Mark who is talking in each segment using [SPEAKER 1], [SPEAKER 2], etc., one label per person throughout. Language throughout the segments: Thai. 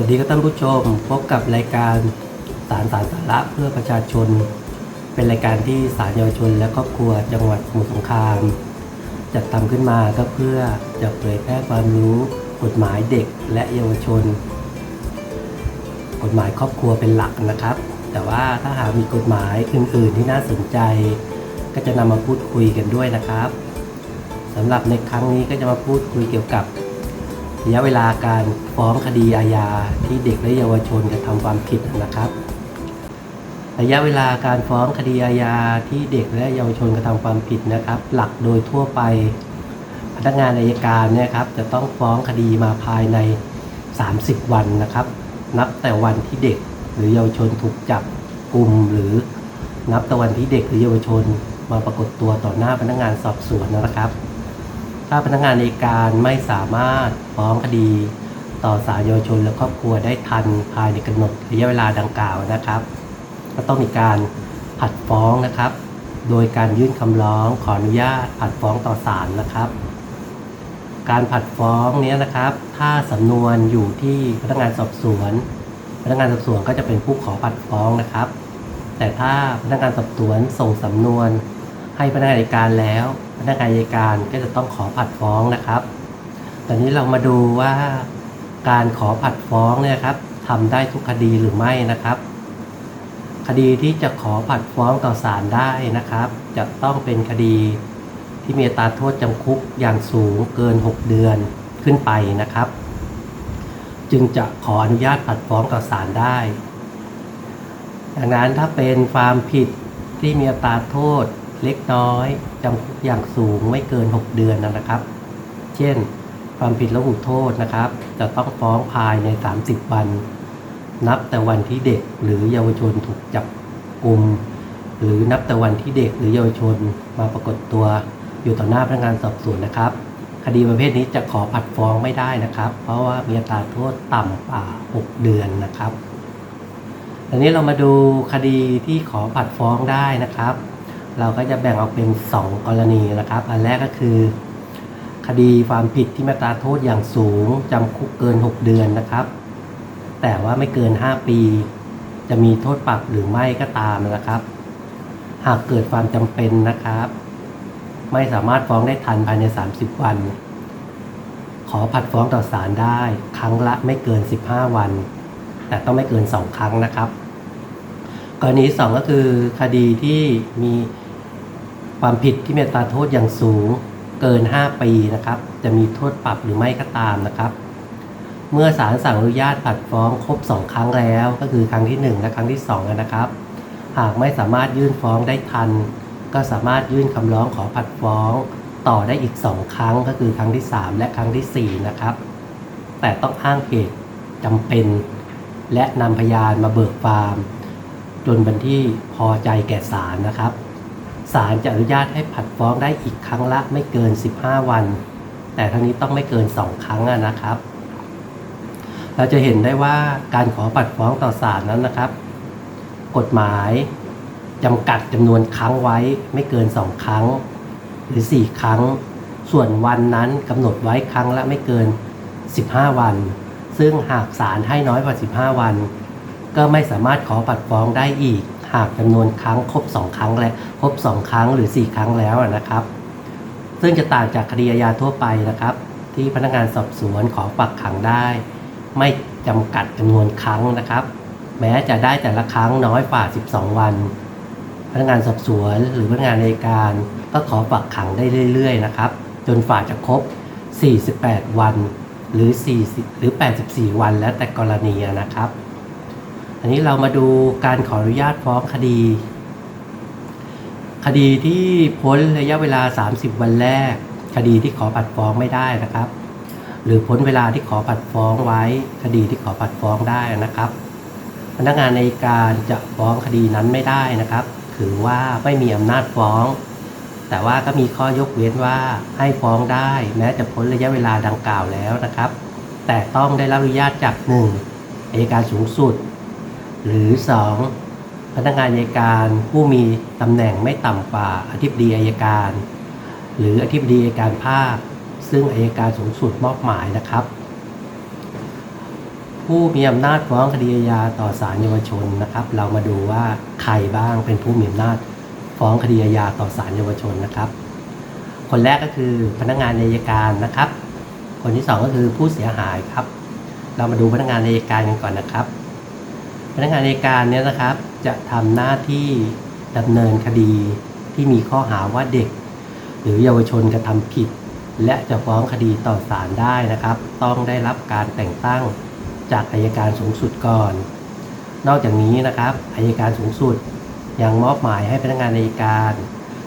[SPEAKER 1] วัสดีครับท่านผู้ชมพบกับรายการสารสารสาระเพื่อประชาชน เป็นรายการที่สารเยาวชน และครอบครัวจังหวัดสมุทรสงคราม จัดทำขึ้นมาก็เพื่อจะเผยแพร่ความรู้กฎหมายเด็กและเยาวชน กฎหมายครอบครัวเป็นหลักนะครับ แต่ว่าถ้าหากมีกฎหมายอื่น ๆ ที่น่าสนใจ ก็จะนำมาพูดคุยกันด้วยนะครับสำหรับในครั้งนี้ก็จะมาพูดคุยเกี่ยวกับ ระยะเวลาการฟ้องคดีอาญาที่เด็กและเยาวชนกระทำความผิดนะครับระยะเวลาการฟ้องคดีอาญาที่เด็กและเยาวชนกระทำความผิดนะครับ หลักโดยทั่วไป พนักงานอัยการเนี่ยครับจะต้องฟ้องคดีมาภายใน 30 วันนะครับ นับแต่วันที่เด็กหรือเยาวชนถูกจับกลุ่มหรือนับแต่วันที่เด็กหรือเยาวชนมาปรากฏตัวต่อหน้าพนักงานสอบสวนนะครับ ถ้าพนักงานในการไม่สามารถฟ้องคดี ต่อศาลเยาวชนและครอบครัวได้ทันภายในกำหนดระยะเวลาดังกล่าวนะครับ ก็ต้องมีการผัดฟ้องนะครับ โดยการยื่นคำร้องขออนุญาตผัดฟ้องต่อศาลนะครับ การผัดฟ้องนี้นะครับ ถ้าสำนวนอยู่ที่พนักงานสอบสวน พนักงานสอบสวนก็จะเป็นผู้ขอผัดฟ้องนะครับ แต่ถ้าพนักงานสอบสวนส่งสำนวน ให้พนักงานอัยการแล้ว พนักงานอัยการก็จะต้องขอผัดฟ้องนะครับ ตอนนี้เรามาดูว่าการขอผัดฟ้องเนี่ยครับทำได้ทุกคดีหรือไม่นะครับ คดีที่จะขอผัดฟ้องต่อศาลได้นะครับ จะต้องเป็นคดีที่มีอัตราโทษจำคุกอย่างสูงเกิน 6 เดือนขึ้นไปนะครับ จึงจะขออนุญาตผัดฟ้องต่อศาลได้ดังนั้นถ้าเป็นความผิดที่มีอัตราโทษ เล็กน้อยจำคุกอย่างสูงไม่เกิน 6 เดือนนะครับ เช่น ความผิดระหุโทษนะครับ จะต้องฟ้องภายใน 30 วัน นับแต่วันที่เด็กหรือเยาวชนถูกจับกลุ่มหรือนับแต่วันที่เด็กหรือเยาวชนมาปรากฏตัวอยู่ต่อหน้าพนักงานสอบสวนนะครับ คดีประเภทนี้จะขอผัดฟ้องไม่ได้นะครับ เพราะว่ามีอัตราโทษต่ำกว่า 6 เดือนนะครับทีนี้เรามาดูคดีที่ขอผัดฟ้องได้นะครับ เราก็จะแบ่งออกเป็น 2 กรณีนะครับ อันแรกก็คือ คดีความผิดที่มาตราโทษอย่างสูงจำคุกเกิน 6 เดือนนะครับ แต่ว่าไม่เกิน 5 ปี จะมีโทษปรับหรือไม่ก็ตามนะครับ หากเกิดความจำเป็นนะครับ ไม่สามารถฟ้องได้ทันภายใน 30 วัน ขอผัดฟ้องต่อศาลได้ ครั้งละไม่เกิน 15 วัน แต่ต้องไม่เกิน 2 ครั้งนะครับกรณีสองก็คือคดีที่มี ความผิดที่มีอัตราโทษอย่างสูงเกิน 5 ปีนะครับ จะมีโทษปรับหรือไม่ก็ตามนะครับ เมื่อศาลสั่งอนุญาตผัดฟ้องครบ 2 ครั้งแล้ว ก็คือครั้งที่ 1 และครั้งที่2นะครับ หากไม่สามารถยื่นฟ้องได้ทัน ก็สามารถยื่นคำร้องขอผัดฟ้อง ต่อได้อีก 2 ครั้ง ก็คือครั้งที่ 3 และครั้งทีสี่4 นะครับ แต่ต้องอ้างเหตุจำเป็น และนำพยานมาเบิกความ จนเป็นที่พอใจแก่ศาลนะครับ ศาลจะอนุญาตให้ผัดฟ้องได้อีกครั้งละไม่เกิน 15 วัน แต่ทั้งนี้ต้องไม่เกิน 2 ครั้งนะครับ เราจะเห็นได้ว่าการขอผัดฟ้องต่อศาลนั้นนะครับ กฎหมายจำกัดจำนวนครั้งไว้ไม่เกิน 2 ครั้ง หรือ 4 ครั้ง ส่วนวันนั้นกำหนดไว้ครั้งละไม่เกิน 15 วัน ซึ่งหากศาลให้น้อยกว่า 15 วัน ก็ไม่สามารถขอผัดฟ้องได้อีก หากจำนวนครั้งครบ 2 ครั้งและครบ 2 ครั้งหรือ 4 ครั้งแล้วนะครับ ซึ่งจะต่างจากคดีอาญาทั่วไปนะครับ ที่พนักงานสอบสวนขอฝักขังได้ ไม่จำกัดจำนวนครั้งนะครับ แม้จะได้แต่ละครั้งน้อยกว่า 12 วัน พนักงานสอบสวนหรือพนักงานในการก็ขอฝักขังได้เรื่อย ๆ นะครับ จนฝ่าจะครบ 48 วันหรือ40หรือ 84 วันแล้วแต่กรณีนะครับ อันนี้เรามาดูการขออนุญาตฟ้องคดี คดีที่พ้นระยะเวลา 30 วันแรก คดีที่ขอผัดฟ้องไม่ได้นะครับ หรือพ้นเวลาที่ขอผัดฟ้องไว้ คดีที่ขอผัดฟ้องได้นะครับ พนักงานในการจะฟ้องคดีนั้นไม่ได้นะครับ ถือว่าไม่มีอำนาจฟ้อง แต่ว่าก็มีข้อยกเว้นว่าให้ฟ้องได้ แม้จะพ้นระยะเวลาดังกล่าวแล้วนะครับ แต่ต้องได้รับอนุญาตจากหนึ่งอัยการสูงสุด หรือ 2. พนักงานอัยการผู้มีตำแหน่งไม่ต่ำกว่าอธิบดีอัยการ หรืออธิบดีอัยการภาค ซึ่งอัยการสูงสุดมอบหมายนะครับ ผู้มีอำนาจฟ้องคดีอาญาต่อศาลเยาวชนนะครับ เรามาดูว่าใครบ้างเป็นผู้มีอำนาจฟ้องคดีอาญาต่อศาลเยาวชนนะครับ คนแรกก็คือพนักงานอัยการนะครับ คนที่สองก็คือผู้เสียหายครับ เรามาดูพนักงานอัยการกันก่อนนะครับ นักงานอัยการเนี่ยนะครับ จะทำหน้าที่ดำเนินคดีที่มีข้อหาว่าเด็ก หรือเยาวชนกระทำผิด และจะฟ้องคดีต่อศาลได้นะครับ ต้องได้รับการแต่งตั้งจากอายการสูงสุดก่อน นอกจากนี้นะครับอายการสูงสุดยังมอบหมายให้พนักงานอัยการ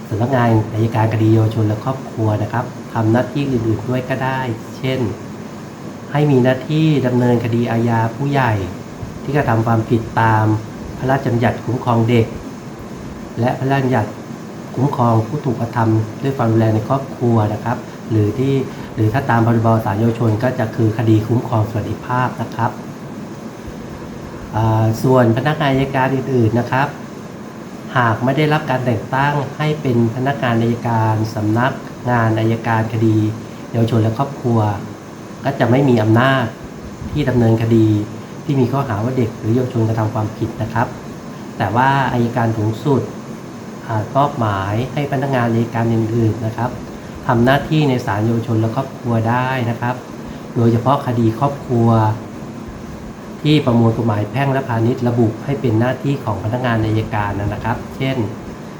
[SPEAKER 1] สำนักงานอัยการคดีเยาวชนและครอบครัวนะครับทำหน้าที่อื่นๆด้วยก็ได้ เช่น ให้มีหน้าที่ดำเนินคดีอาญาผู้ใหญ่ ที่กระทำความผิดตามพระราชบัญญัติคุ้มครองเด็ก และพระราชบัญญัติคุ้มครองผู้ถูกกระทำด้วยความรุนแรงในครอบครัวนะครับ หรือที่หรือถ้าตามพรบสารเยาวชนก็จะคือคดีคุ้มครองสวัสดิภาพนะครับส่วนพนักงานอัยการอื่นๆนะครับ หากไม่ได้รับการแต่งตั้งให้เป็นพนักงานอัยการสำนักงานอัยการคดีเยาวชนและครอบครัว ก็จะไม่มีอำนาจที่ดำเนินคดี ที่มีข้อหาว่าเด็กหรือเยาวชนกระทำความผิดนะครับ แต่ว่าอายการสูงสุดมอบหมายให้พนักงานอัยการอื่นๆนะครับทำหน้าที่ในศาลเยาวชนและครอบครัวได้นะครับ โดยเฉพาะคดีครอบครัว ที่ประมวลกฎหมายแพ่งและพาณิชย์ระบุให้เป็นหน้าที่ของพนักงานอัยการนะครับ เช่น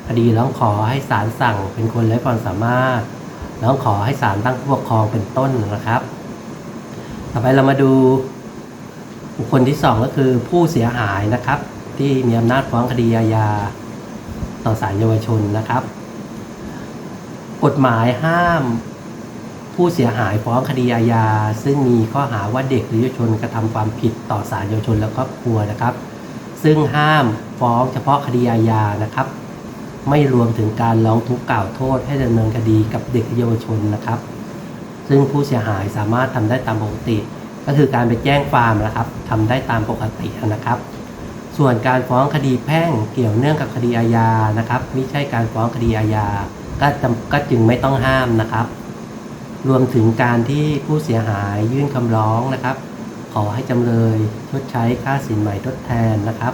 [SPEAKER 1] คดีร้องขอให้ศาลสั่งเป็นคนไร้ความสามารถร้องขอให้ศาลตั้งผู้ปกครองเป็นต้นนะครับ ต่อไปเรามาดู บุคคลที่สองก็คือผู้เสียหายนะครับ ที่มีอำนาจฟ้องคดีอาญาต่อศาลเยาวชนนะครับ กฎหมายห้ามผู้เสียหายฟ้องคดีอาญาซึ่งมีข้อหาว่าเด็กหรือเยาวชนกระทำความผิดต่อศาลเยาวชนและครอบครัวนะครับ ซึ่งห้ามฟ้องเฉพาะคดีอาญานะครับ ไม่รวมถึงการร้องทุกข์กล่าวโทษให้ดำเนินคดีกับเด็กเยาวชนนะครับ ซึ่งผู้เสียหายสามารถทำได้ตามปกติ ก็คือการไปแจ้งความนะครับทำได้ตามปกตินะครับ ส่วนการฟ้องคดีแพ่งเกี่ยวเนื่องกับคดีอาญานะครับไม่ใช่การฟ้องคดีอาญาก็จำก็จึงไม่ต้องห้ามนะครับ รวมถึงการที่ผู้เสียหายยื่นคำร้องนะครับ ขอให้จำเลยชดใช้ค่าสินใหม่ทดแทนนะครับ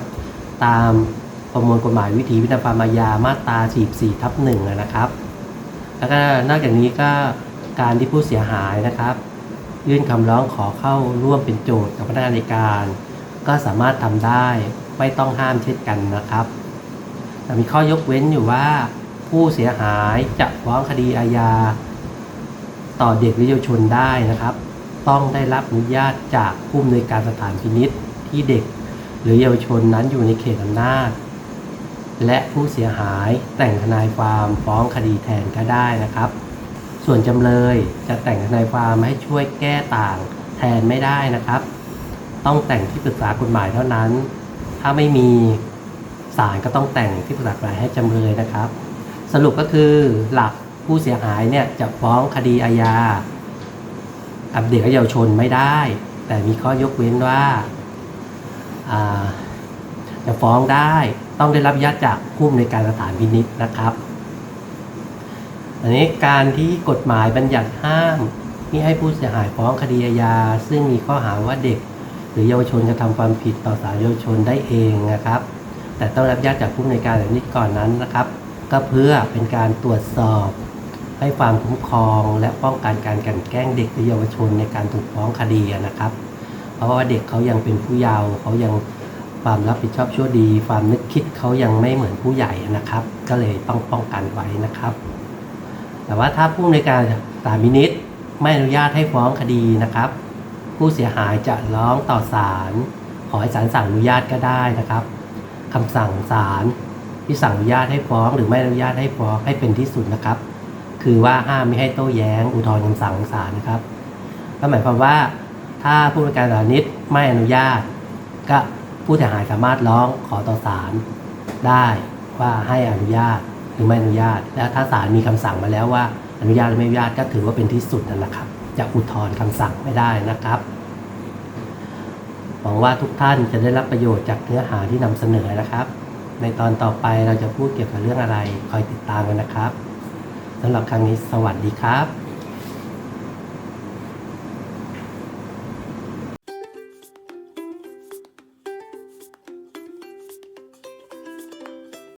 [SPEAKER 1] ตามประมวลกฎหมายวิธีวินาความอาญามาตรา 44 ทับ1นะครับ แล้วก็นอกจากนี้ก็การที่ผู้เสียหายนะครับ ยื่นคำร้องขอเข้าร่วมเป็นโจทย์กับพนักงานในการ ก็สามารถทำได้ไม่ต้องห้ามเช่นกันนะครับแต่มีข้อยกเว้นอยู่ว่า ผู้เสียหายจะฟ้องคดีอาญา ต่อเด็กหรือเยาวชนได้นะครับ ต้องได้รับอนุญาตจากผู้อำนวยการสถานพินิษที่เด็ก หรือเยาวชนนั้นอยู่ในเขตอำนาจ และผู้เสียหายแต่งทนายความฟ้องคดีแทนก็ได้นะครับ ส่วนจำเลยจะแต่งทนายความให้ช่วยแก้ต่างแทนไม่ได้นะครับ ต้องแต่งที่ปรึกษากฎหมายเท่านั้น ถ้าไม่มีศาลก็ต้องแต่งที่ปรึกษากฎหมายให้จำเลยนะครับ สรุปก็คือหลักผู้เสียหายเนี่ยจะฟ้องคดีอาญากับเด็กและเยาวชนไม่ได้ แต่มีข้อยกเว้นว่าจะฟ้องได้ต้องได้รับญาตจากผู้อำนวยการสถานพินิษนะครับ อันนี้การที่กฎหมายบัญญัติห้ามมิให้ผู้เสียหายฟ้องคดีอาญาซึ่งมีข้อหาว่าเด็ก หรือเยาวชนจะทำความผิดต่อสาลเยาวชนได้เองนะครับ แต่ต้องรับญาตจากผู้อำนการสถานพินิษก่อนนั้นนะครับ ก็เพื่อเป็นการตรวจสอบ ให้ความคุ้มครองและป้องกันการกันแกล้งเด็กหรือเยาวชนในการถูกฟ้องคดีนะครับ เพราะว่าเด็กเขายังเป็นผู้เยาว์เขายังความรับผิดชอบชั่วดี ความนึกคิดเขายังไม่เหมือนผู้ใหญ่นะครับ ก็เลยต้องป้องกันไว้นะครับ แต่ว่าถ้าผู้ในการสามินิตไม่อนุญาตให้ฟ้องคดีนะครับ ผู้เสียหายจะร้องต่อศาลขอให้ศาลสั่งอนุญาตก็ได้นะครับคำสั่งศาลที่สั่งอนุญาตให้ฟ้องหรือไม่อนุญาตให้ฟ้องให้เป็นที่สุดนะครับ คือว่าห้ามไม่ให้โต้แย้งอุทธรณ์คำสั่งของศาลนะครับก็หมายความว่าถ้าผู้บริการสานิตไม่อนุญาต ก็ผู้เสียหายสามารถร้องขอต่อศาลได้ว่าให้อนุญาต หรือไม่อนุญาต และถ้าศาลมีคำสั่งมาแล้วว่า อนุญาตหรือไม่อนุญาตก็ถือว่าเป็นที่สุดนั่นแหละครับจะอุทธรณ์คำสั่งไม่ได้นะครับหวังว่าทุกท่านจะได้รับประโยชน์จากเนื้อหาที่นำเสนอนะครับ ในตอนต่อไปเราจะพูดเกี่ยวกับเรื่องอะไร คอยติดตามกันนะครับสำหรับครั้งนี้สวัสดีครับ